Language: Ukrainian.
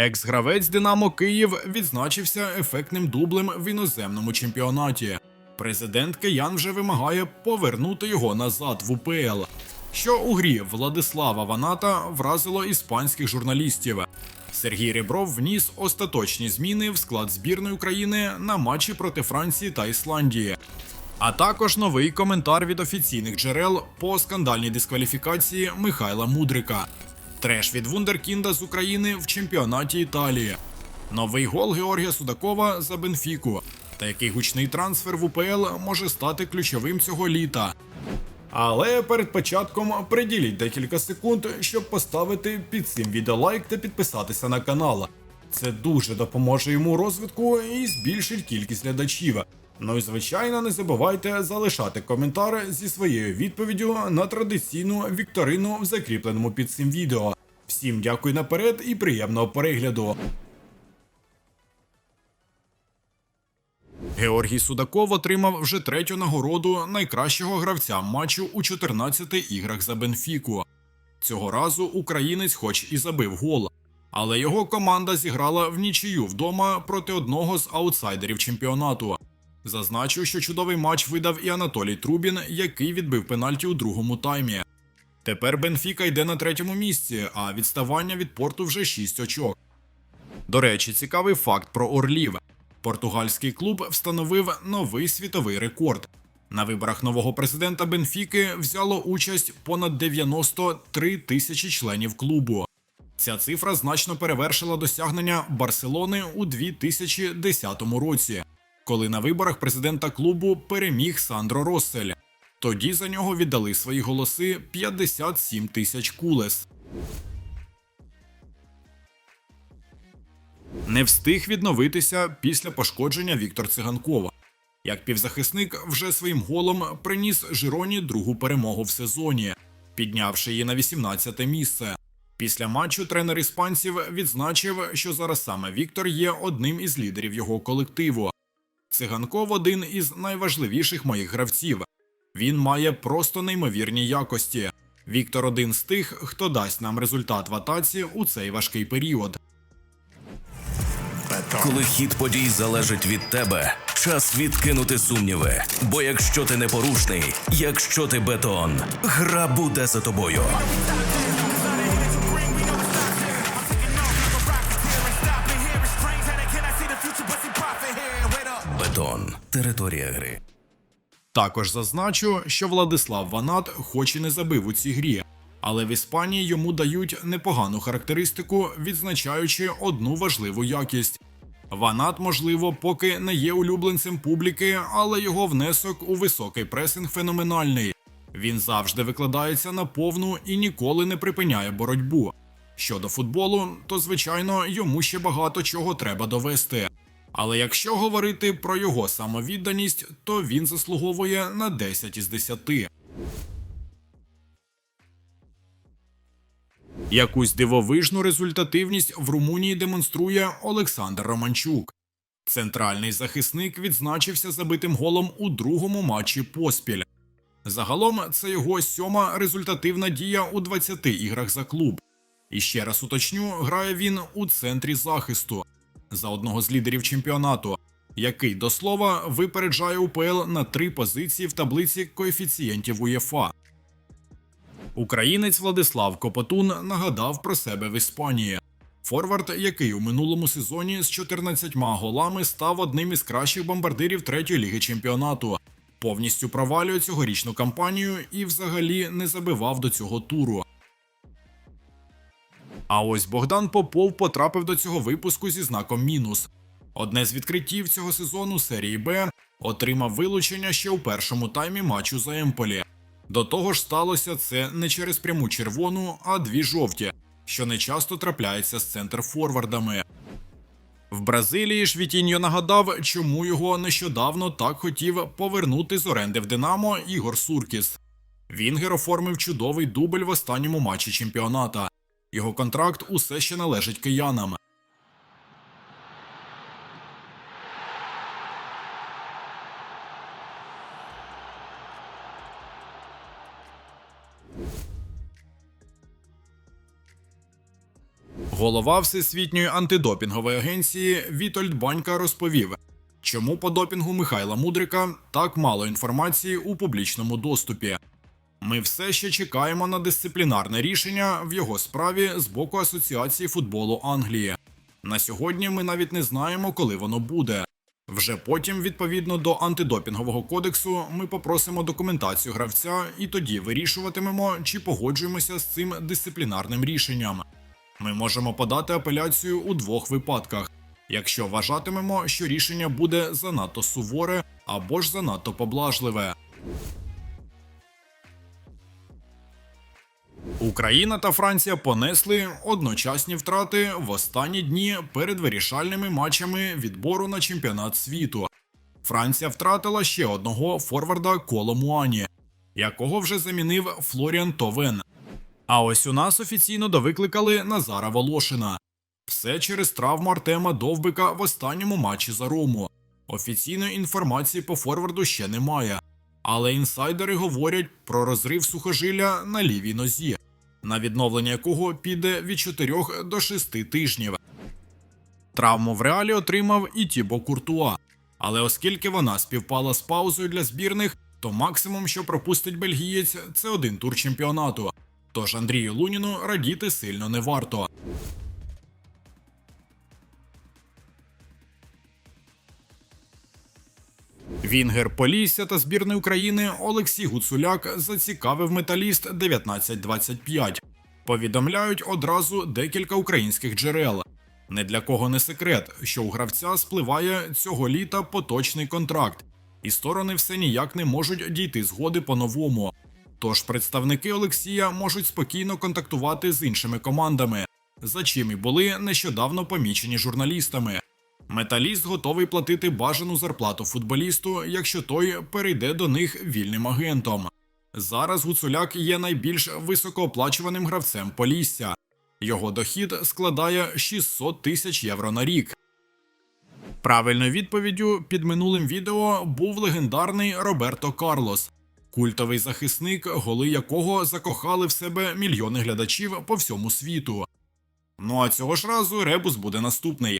Екс-гравець Динамо Київ відзначився ефектним дублем в іноземному чемпіонаті. Президент Киян вже вимагає повернути його назад в УПЛ. Що у грі Владислава Ваната вразило іспанських журналістів. Сергій Ребров вніс остаточні зміни в склад збірної України на матчі проти Франції та Ісландії. А також новий коментар від офіційних джерел по скандальній дискваліфікації Михайла Мудрика. Треш від Вундеркінда з України в чемпіонаті Італії. Новий гол Георгія Судакова за Бенфіку. Та який гучний трансфер в УПЛ може стати ключовим цього літа. Але перед початком приділіть декілька секунд, щоб поставити під цим відео лайк та підписатися на канал. Це дуже допоможе йому розвитку і збільшить кількість глядачів. Ну і звичайно, не забувайте залишати коментар зі своєю відповіддю на традиційну вікторину в закріпленому під цим відео. Всім дякую наперед і приємного перегляду. Георгій Судаков отримав вже третю нагороду найкращого гравця матчу у 14 іграх за Бенфіку. Цього разу українець, хоч і забив гол, але його команда зіграла в нічию вдома проти одного з аутсайдерів чемпіонату. Зазначу, що чудовий матч видав і Анатолій Трубін, який відбив пенальті у другому таймі. Тепер Бенфіка йде на третьому місці, а відставання від порту вже 6 очок. До речі, цікавий факт про Орлів. Португальський клуб встановив новий світовий рекорд. На виборах нового президента Бенфіки взяло участь понад 93 тисячі членів клубу. Ця цифра значно перевершила досягнення Барселони у 2010 році, коли на виборах президента клубу переміг Сандро Россель. Тоді за нього віддали свої голоси 57 тисяч кулес. Не встиг відновитися після пошкодження Віктор Циганкова. Як півзахисник вже своїм голом приніс Жироні другу перемогу в сезоні, піднявши її на 18-те місце. Після матчу тренер іспанців відзначив, що зараз саме Віктор є одним із лідерів його колективу. Циганков один із найважливіших моїх гравців. Він має просто неймовірні якості. Віктор один з тих, хто дасть нам результат в атаці у цей важкий період. Коли хід подій залежить від тебе, час відкинути сумніви. Бо якщо ти непорушний, якщо ти бетон, гра буде за тобою. Бетон територія гри. Також зазначу, що Владислав Ванат хоч і не забив у цій грі, але в Іспанії йому дають непогану характеристику, відзначаючи одну важливу якість. Ванат, можливо, поки не є улюбленцем публіки, але його внесок у високий пресинг феноменальний. Він завжди викладається на повну і ніколи не припиняє боротьбу. Щодо футболу, то звичайно йому ще багато чого треба довести. Але якщо говорити про його самовідданість, то він заслуговує на 10 із 10. Якусь дивовижну результативність в Румунії демонструє Олександр Романчук. Центральний захисник відзначився забитим голом у другому матчі поспіль. Загалом це його сьома результативна дія у 20 іграх за клуб. І ще раз уточню, грає він у центрі захисту за одного з лідерів чемпіонату, який до слова випереджає УПЛ на три позиції в таблиці коефіцієнтів УЄФА. Українець Владислав Копотун нагадав про себе в Іспанії. Форвард, який у минулому сезоні з 14 голами став одним із кращих бомбардирів третьої ліги чемпіонату, повністю провалює цьогорічну кампанію і взагалі не забивав до цього туру. А ось Богдан Попов потрапив до цього випуску зі знаком мінус. Одне з відкриттів цього сезону серії Б отримав вилучення ще у першому таймі матчу за Емполі. До того ж сталося це не через пряму червону, а дві жовті, що не часто трапляється з центрфорвардами. В Бразилії ж Вітіньо нагадав, чому його нещодавно так хотів повернути з оренди в Динамо Ігор Суркіс. Вінгер оформив чудовий дубль в останньому матчі чемпіоната. Його контракт усе ще належить киянам. Голова Всесвітньої антидопінгової агенції Вітольд Банька розповів, чому по допінгу Михайла Мудрика так мало інформації у публічному доступі. Ми все ще чекаємо на дисциплінарне рішення в його справі з боку Асоціації футболу Англії. На сьогодні ми навіть не знаємо, коли воно буде. Вже потім, відповідно до антидопінгового кодексу, ми попросимо документацію гравця і тоді вирішуватимемо, чи погоджуємося з цим дисциплінарним рішенням. Ми можемо подати апеляцію у двох випадках, якщо вважатимемо, що рішення буде занадто суворе або ж занадто поблажливе. Україна та Франція понесли одночасні втрати в останні дні перед вирішальними матчами відбору на чемпіонат світу. Франція втратила ще одного форварда Коло Муані, якого вже замінив Флоріан Товен. А ось у нас офіційно довикликали Назара Волошина. Все через травму Артема Довбика в останньому матчі за Рому. Офіційної інформації по форварду ще немає. Але інсайдери говорять про розрив сухожилля на лівій нозі, на відновлення якого піде від 4 до 6 тижнів. Травму в реалі отримав і Тібо Куртуа. Але оскільки вона співпала з паузою для збірних, то максимум, що пропустить бельгієць, це один тур чемпіонату. Тож Андрію Луніну радіти сильно не варто. Вінгер Полісся та збірної України Олексій Гуцуляк зацікавив металіст 1925. Повідомляють одразу декілька українських джерел. Не для кого не секрет, що у гравця спливає цього літа поточний контракт, і сторони все ніяк не можуть дійти згоди по-новому. Тож представники Олексія можуть спокійно контактувати з іншими командами, за чим і були нещодавно помічені журналістами. Металіст готовий платити бажану зарплату футболісту, якщо той перейде до них вільним агентом. Зараз Гуцуляк є найбільш високооплачуваним гравцем Полісся. Його дохід складає 600 тисяч євро на рік. Правильною відповіддю під минулим відео був легендарний Роберто Карлос, культовий захисник, голи якого закохали в себе мільйони глядачів по всьому світу. Ну а цього ж разу ребус буде наступний.